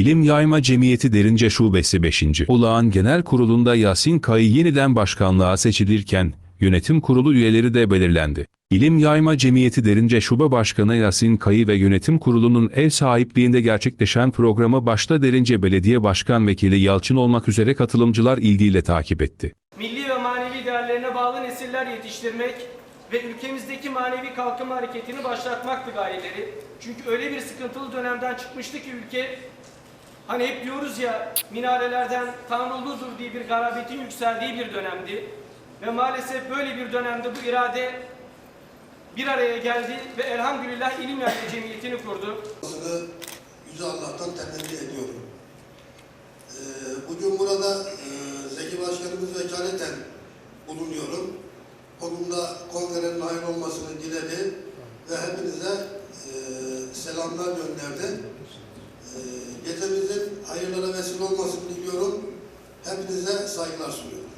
İlim Yayma Cemiyeti Derince Şubesi 5. Olağan Genel Kurulu'nda Yasin Kayı yeniden başkanlığa seçilirken, yönetim kurulu üyeleri de belirlendi. İlim Yayma Cemiyeti Derince Şube Başkanı Yasin Kayı ve yönetim kurulunun ev sahipliğinde gerçekleşen programı başta Derince Belediye Başkan Vekili Yalçın olmak üzere katılımcılar ilgiyle takip etti. milli ve manevi değerlerine bağlı nesiller yetiştirmek ve ülkemizdeki manevi kalkınma hareketini başlatmaktı gayeleri. Çünkü öyle bir sıkıntılı dönemden çıkmıştı ki ülke, hani hep diyoruz ya minarelerden tanrılıdır diye bir garabetin yükseldiği bir dönemdi. Ve maalesef böyle bir dönemde bu irade bir araya geldi ve elhamdülillah ilim yayma cemiyetini kurdu. Yüce Allah'tan temenni ediyorum. Ee, bugün burada e, Zeki Başkanımız vekaleten bulunuyorum. Konumda kongrenin hayır olmasını diledi ve hepinize e, selamlar gönderdi. Olmasını diliyorum. Hepinize saygılar sunuyorum.